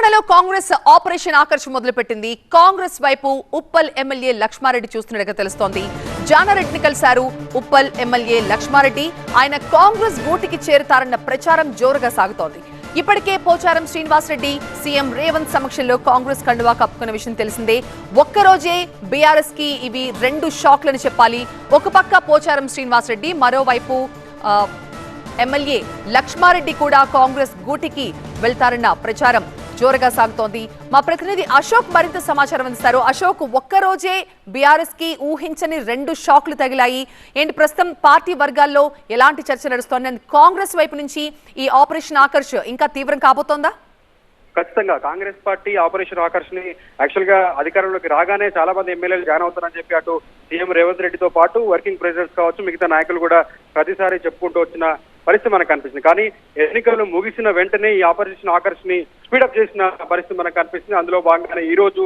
తెలంగాణలో కాంగ్రెస్ ఆపరేషన్ ఆకర్ష్ మొదలుపెట్టింది. కాంగ్రెస్ వైపు ఉప్పల్ ఎమ్మెల్యే లక్ష్మారెడ్డి చూస్తున్నట్టుగా తెలుస్తోంది. జానారెడ్డిని కలిశారు ఉప్పల్ ఎమ్మెల్యే లక్ష్మారెడ్డి. ఆయన కాంగ్రెస్ గూటికి చేరుతారన్న ప్రచారం జోరుగా సాగుతోంది. ఇప్పటికే పోచారం శ్రీనివాసరెడ్డి సీఎం రేవంత్ సమక్షంలో కాంగ్రెస్ కండువా కప్పుకున్న విషయం తెలిసిందే. ఒక్కరోజే బీఆర్ఎస్కి ఇవి రెండు షాక్లని చెప్పాలి. ఒక పక్క పోచారం శ్రీనివాసరెడ్డి మరోవైపు ఎమ్మెల్యే లక్ష్మారెడ్డి కూడా కాంగ్రెస్ గూటికి వెళ్తారన్న ప్రచారం జోరుగా సాగుతోంది. మా ప్రతినిధి అశోక్ మరింత సమాచారం అందిస్తారు. అశోక్ ఒక్కరోజే బీఆర్ఎస్కి ఊహించని రెండు షాక్లు తగిలాయి. ఏంటి ప్రస్తుతం పార్టీ వర్గాల్లో ఎలాంటి చర్చ నడుస్తోంది? కాంగ్రెస్ వైపు నుంచి ఈ ఆపరేషన్ ఆకర్ష్ ఇంకా తీవ్రం కాబోతోందా? ఖచ్చితంగా. కాంగ్రెస్ పార్టీ ఆపరేషన్ ఆకర్షణ యాక్చువల్గా అధికారంలోకి రాగానే చాలా మంది ఎమ్మెల్యేలు జాయిన్ అవుతారని చెప్పి అటు సీఎం రేవంత్ రెడ్డితో పాటు వర్కింగ్ ప్రెసిడెంట్స్ కావచ్చు మిగతా నాయకులు కూడా ప్రతిసారి చెప్పుకుంటూ వచ్చిన పరిస్థితి మనకు కనిపిస్తుంది. కానీ ఎన్నికలు ముగిసిన వెంటనే ఈ ఆపరేషన్ ఆకర్షణ స్పీడప్ చేసిన పరిస్థితి మనకు కనిపిస్తుంది. అందులో భాగంగానే ఈ రోజు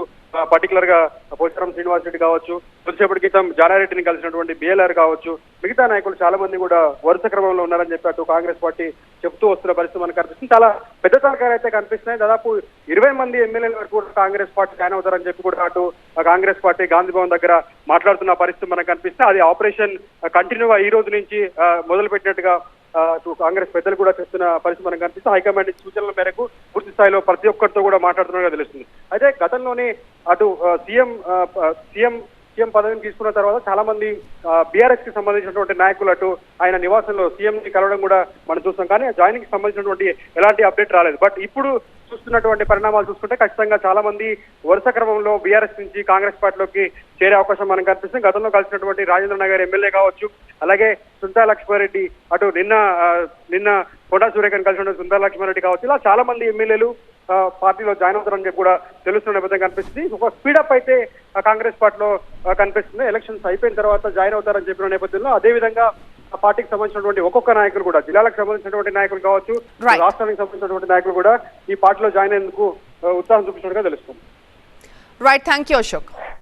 పర్టికులర్గా పోచారం శ్రీనివాస్ రెడ్డి కావచ్చు కొద్దిసేపటి క్రితం జానారెడ్డిని కలిసినటువంటి బిఎల్ఆర్ కావచ్చు మిగతా నాయకులు చాలా మంది కూడా వరుస క్రమంలో ఉన్నారని చెప్పి అటు కాంగ్రెస్ పార్టీ చెప్తూ వస్తున్న పరిస్థితి మనకు కనిపిస్తుంది. చాలా పెద్ద తరగతి అయితే కనిపిస్తున్నాయి. దాదాపు ఇరవై మంది ఎమ్మెల్యేల వరకు కూడా కాంగ్రెస్ పార్టీ జాయిన్ అవుతారని చెప్పి కూడా అటు కాంగ్రెస్ పార్టీ గాంధీ భవన్ దగ్గర మాట్లాడుతున్న పరిస్థితి మనకు కనిపిస్తుంది. అది ఆపరేషన్ కంటిన్యూగా ఈ రోజు నుంచి మొదలు పెట్టినట్టుగా కాంగ్రెస్ పెద్దలు కూడా చెప్తున్న పరిస్థితి మనకు కనిపిస్తే హైకమాండ్ సూచనల మేరకు పూర్తి స్థాయిలో ప్రతి ఒక్కరితో కూడా మాట్లాడుతున్నట్టుగా తెలుస్తుంది. అయితే గతంలోనే అటు సీఎం సీఎం సీఎం పదవిని తీసుకున్న తర్వాత చాలా మంది బీఆర్ఎస్కి సంబంధించినటువంటి నాయకులు అటు ఆయన నివాసంలో సీఎం ని కలవడం కూడా మనం చూస్తాం. కానీ జాయినింగ్కి సంబంధించినటువంటి ఎలాంటి అప్డేట్ రాలేదు. బట్ ఇప్పుడు చూస్తున్నటువంటి పరిణామాలు చూసుకుంటే ఖచ్చితంగా చాలా మంది వరుస క్రమంలో బీఆర్ఎస్ నుంచి కాంగ్రెస్ పార్టీలోకి చేరే అవకాశం మనకు కనిపిస్తుంది. గతంలో కలిసినటువంటి రాజేంద్ర నగర్ ఎమ్మెల్యే కావచ్చు అలాగే సుంతా లక్ష్మారెడ్డి అటు నిన్న నిన్న కొండా సూర్యకన్ కలిసినటువంటి సుంతా లక్ష్మారెడ్డి కావచ్చు ఇలా చాలా మంది ఎమ్మెల్యేలు పార్టీలో జాయిన్ అవుతారని చెప్పి కూడా తెలుస్తున్న నేపథ్యం కనిపిస్తుంది. ఒక స్పీడప్ అయితే కాంగ్రెస్ పార్టీలో కనిపిస్తుంది. ఎలక్షన్స్ అయిపోయిన తర్వాత జాయిన్ అవుతారని చెప్పిన నేపథ్యంలో అదే విధంగా ఆ పార్టీకి సంబంధించినటువంటి ఒక్కొక్క నాయకులు కూడా జిల్లాలకు సంబంధించినటువంటి నాయకులు కావచ్చు. రాష్ట్రానికి సంబంధించినటువంటి నాయకులు కూడా ఈ పార్టీలో జాయిన్ అయ్యేందుకు ఉత్సాహం చూపించినట్టుగా తెలుస్తుంది. Right thank you Ashok